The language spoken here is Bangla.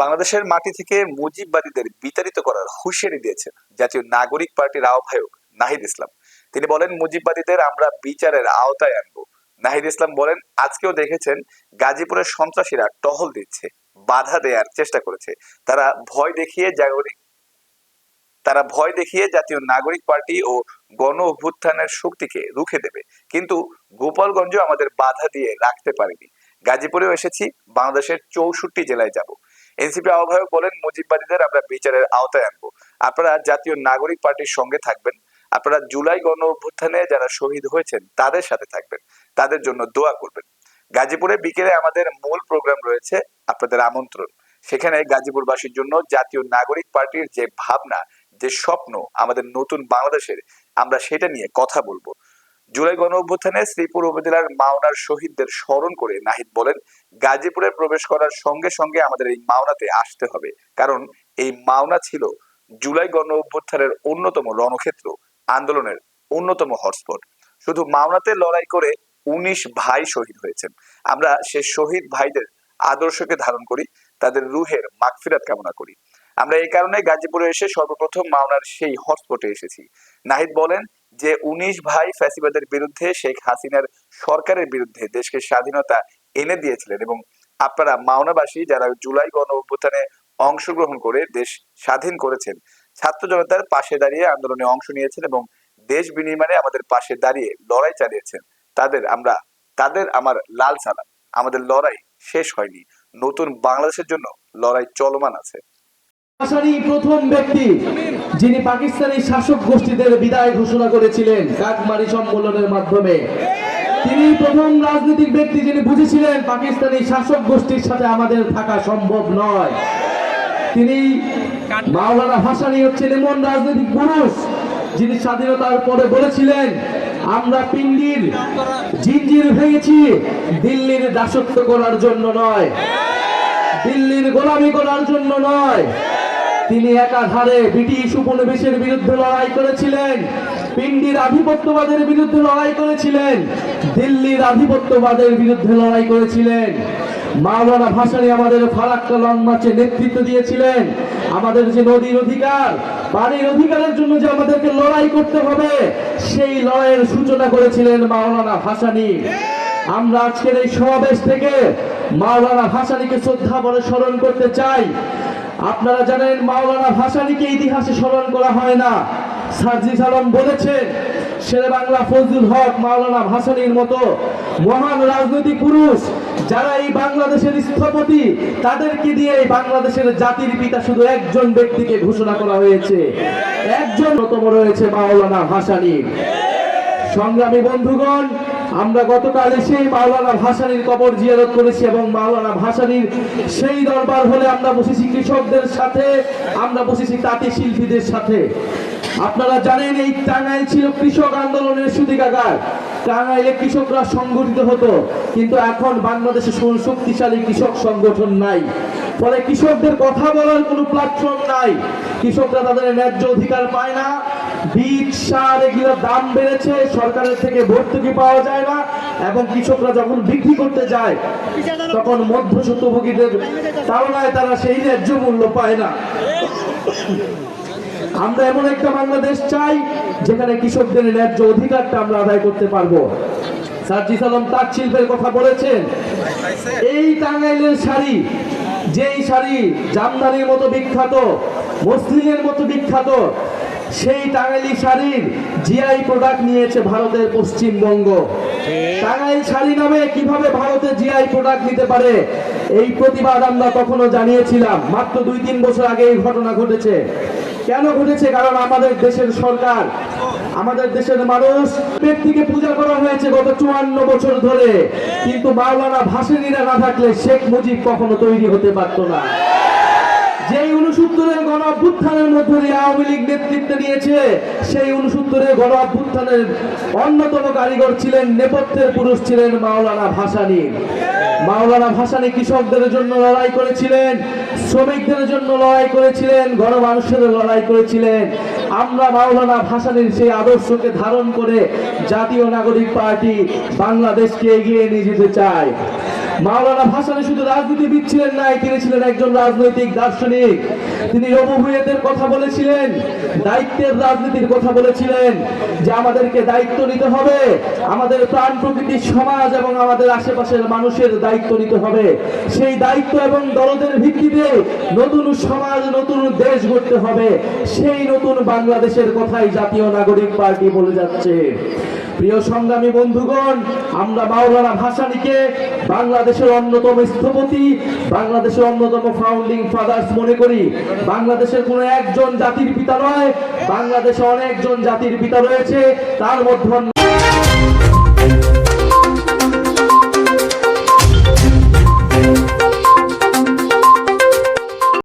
বাংলাদেশের মাটি থেকে মুজিববাদীদের বিতাড়িত করার হুঁশিয়ারি দিয়েছেন জাতীয় নাগরিক পার্টির আহ্বায়ক নাহিদ ইসলাম। তিনি বলেন, মুজিববাদীদের আমরা বিচারের আওতায় আনব। নাহিদ ইসলাম বলেন, আজকেও দেখেছেন গাজীপুরের সন্ত্রাসীরা টহল দিচ্ছে, বাধা দেওয়ার চেষ্টা করেছে। তারা ভয় দেখিয়ে জাগরিক, তারা ভয় দেখিয়ে জাতীয় নাগরিক পার্টি ও গণ অভ্যুত্থানের শক্তিকে রুখে দেবে। কিন্তু গোপালগঞ্জ আমাদের বাধা দিয়ে রাখতে পারেনি। গাজীপুরেও এসেছি, বাংলাদেশের চৌষট্টি জেলায় যাব। এনসিপি আহ্বায়ক বলেন, মুজিববাদীদের আমরা বিচারের আওতায় আনব। আপনারা জাতীয় নাগরিক পার্টির সঙ্গে থাকবেন। আপনারা জুলাই গণ অভ্যুত্থানে যারা শহীদ হয়েছেন, তাদের সাথে থাকবেন। তাদের জন্য দোয়া করবেন। গাজীপুরে বিকেলে আমাদের মূল প্রোগ্রাম রয়েছে, আপনাদের আমন্ত্রণ। সেখানে গাজীপুরবাসীর জন্য জাতীয় নাগরিক পার্টির যে ভাবনা, যে স্বপ্ন, আমাদের নতুন বাংলাদেশের, আমরা সেটা নিয়ে কথা বলব। জুলাই গণ অভ্যুত্থানে শ্রীপুর উপজেলার মাওনার শহীদদের স্মরণ করে নাহিদ বলেন গাজীপুরে প্রবেশ করার সঙ্গে সঙ্গে আমাদের এই মাওনাতে আসতে হবে। কারণ এই মাওনা ছিল জুলাই গণ অভ্যুত্থানের অন্যতম রণক্ষেত্র, আন্দোলনের অন্যতম হটস্পট। শুধু মাওনাতে লড়াই করে উনিশ ভাই শহীদ হয়েছেন। আমরা সে শহীদ ভাইদের আদর্শকে ধারণ করি, তাদের রুহের মাগফিরাত কামনা করি। আমরা এই কারণে গাজীপুরে এসে সর্বপ্রথম মাওনার সেই হটস্পটে এসেছি। নাহিদ বলেন যে উনিশ ভাই ফ্যাসিবাদের বিরুদ্ধে শেখ হাসিনার সরকারের বিরুদ্ধে দেশকে স্বাধীনতা এনে দিয়েছিলেন এবং আপনারা মাওনাবাসী যারা জুলাই গণ অভ্যুত্থানে অংশগ্রহণ করে দেশ স্বাধীন করেছেন, ছাত্র জনতার পাশে দাঁড়িয়ে আন্দোলনে অংশ নিয়েছেন এবং দেশ বিনির্মাণে আমাদের পাশে দাঁড়িয়ে লড়াই চালিয়েছেন, তাদের আমরা, তাদের আমার লাল সালাম। আমাদের লড়াই শেষ হয়নি। নতুন বাংলাদেশের জন্য লড়াই চলমান আছে। প্রথম ব্যক্তি যিনি পাকিস্তানি শাসক গোষ্ঠীদের বিদায় ঘোষণা করেছিলেন কাকমারি সম্মেলনের মাধ্যমে। তিনি প্রথম রাজনৈতিক ব্যক্তি যিনি বুঝেছিলেন পাকিস্তানি শাসক গোষ্ঠীর সাথে আমাদের থাকা সম্ভব নয়। তিনি মাওলানা ভাসানী হচ্ছেন এমন রাজনৈতিক পুরুষ যিনি স্বাধীনতার পরে বলেছিলেন, আমরা পিন্ডির জিঞ্জির ভেঙেছি, দিল্লির দাসত্ব করার জন্য নয়। দিল্লির গোলামি করার জন্য নয়। তিনি একাধারে ব্রিটিশ উপনিবেশের বিরুদ্ধে লড়াই করেছিলেন। পিন্ডির আধিপত্যবাদের বিরুদ্ধে লড়াই করেছিলেন। দিল্লির আধিপত্যবাদের বিরুদ্ধে লড়াই করেছিলেন। মাওলানা ভাসানী আমাদের ফারাক্কা লং মার্চে নেতৃত্ব দিয়েছিলেন। আমাদের যে নদীর অধিকার পানির অধিকারের জন্য যে আমাদেরকে লড়াই করতে হবে, সেই লড়াইয়ের সূচনা করেছিলেন মাওলানা ভাসানী। আমরা আজকের এই সমাবেশ থেকে মাওলানা ভাসানীকে শ্রদ্ধা বলে স্মরণ করতে চাই। আপনারা জানেন মাওলানা ভাসানীকে ইতিহাসে স্মরণ করা হয় না। সার্জি সালম বলেছেন শেরে বাংলা ফজলুল হক, মাওলানা ভাসানীর মতো মহান রাজনৈতিক পুরুষ, যারা এই বাংলাদেশের স্থপতি, তাদেরকে দিয়ে এই বাংলাদেশের জাতির পিতা শুধু একজন ব্যক্তিকে ঘোষণা করা হয়েছে। একজন অন্যতম রয়েছে মাওলানা ভাসানী। সংগ্রামী বন্ধুগণ, আমরা গতকাল সেই মাওলানা ভাসানির কবর জিয়ারত করেছি এবং মাওলানা ভাসানির সেই দরবার হলে আমরা বসেছি কৃষকদের সাথে, আমরা বসেছি তাঁতি শিল্পীদের সাথে। আপনারা জানেন এই টাঙ্গাইল ছিল কৃষক আন্দোলনের সুদিকাগার। টাঙ্গাইলে কৃষকরা সংগঠিত হতো, কিন্তু এখন বাংলাদেশে শক্তিশালী কৃষক সংগঠন নাই। ফলে কৃষকদের কথা বলার কোনো প্ল্যাটফর্ম নাই। কৃষকরা তাদের ন্যায্য অধিকার পায় না। বীজ, সার এগুলোর দাম বেড়েছে, সরকারের থেকে ভর্তুকি পাওয়া যায় না, এবং কৃষকরা যখন বিক্রি করতে যায়, তখন মধ্যস্বত্বভোগীদের তাড়নায় তারা সেই ন্যায্য মূল্য পায় না। আমরা এমন একটা বাংলাদেশ চাই যেখানে কৃষকদের ন্যায্য অধিকারটা আমরা আদায় করতে পারব। সার্জিস আলম তাঁত শিল্পের কথা বলেছেন, এই টাঙ্গাইলের শাড়ি, যেই শাড়ি জামদানির মতো বিখ্যাত, মসলিনের মতো বিখ্যাত, সেই টাঙ্গাইলি শাড়ির জিআই প্রোডাক্ট নিয়েছে ভারতের পশ্চিমবঙ্গ। টাঙ্গাইল শাড়ি নামে কীভাবে ভারতে জিআই প্রোডাক্ট নিতে পারে, এই প্রতিবাদ আমরা তখনও জানিয়েছিলাম। মাত্র দুই তিন বছর আগে এই ঘটনা ঘটেছে। কেন ঘটেছে? কারণ আমাদের দেশের সরকার, আমাদের দেশের মানুষ ব্যক্তিকে পূজা করা হয়েছে গত চুয়ান্ন বছর ধরে। কিন্তু মাওলানা ভাসানীরা না থাকলে শেখ মুজিব কখনো তৈরি হতে পারতো না। যেই উনসত্তরের গণ অভ্যুত্থানের মধ্য দিয়ে আওয়ামী লীগ নেতৃত্ব নিয়েছে, সেই উনসত্তরের গণ অভ্যুত্থানের অন্যতম কারিগর ছিলেন নেপথ্যের পুরুষ ছিলেন মাওলানা ভাসানী। মাওলানা ভাসানী কৃষকদের জন্য লড়াই করেছিলেন, শ্রমিকদের জন্য লড়াই করেছিলেন, গণমানুষের লড়াই করেছিলেন। আমরা মাওলানা ভাসানীর সেই আদর্শকে ধারণ করে জাতীয় নাগরিক পার্টি বাংলাদেশকে এগিয়ে নিয়ে যেতে চাই। মাওলানা ভাসানী শুধু রাজনীতিবিদ ছিলেন নাই, তিনি ছিলেন একজন রাজনৈতিক দার্শনিক। তিনি রবুভুয়েতের কথা বলেছিলেন, দায়িত্বের রাজনীতির কথা বলেছিলেন, যে আমাদেরকে দায়িত্ব নিতে হবে, আমাদের প্রাণ প্রকৃতির সমাজ এবং আমাদের আশেপাশের মানুষের দায়িত্ব নিতে হবে। সেই দায়িত্ব এবং দলদের ভিত্তিতে নতুন সমাজ, নতুন দেশ গড়তে হবে। সেই নতুন বাংলাদেশের কথাই জাতীয় নাগরিক পার্টি বলে যাচ্ছে। প্রিয় সংগ্রামী বন্ধুগণ, আমরা মাওলানা ভাসানীকে বাংলাদেশের অন্যতম স্থপতি, বাংলাদেশের অন্যতম ফাউন্ডিং ফাদার্স মনে করি। বাংলাদেশের কোনো একজন জাতির পিতা নয়, বাংলাদেশে অনেকজন জাতির পিতা রয়েছে, তার মধ্যে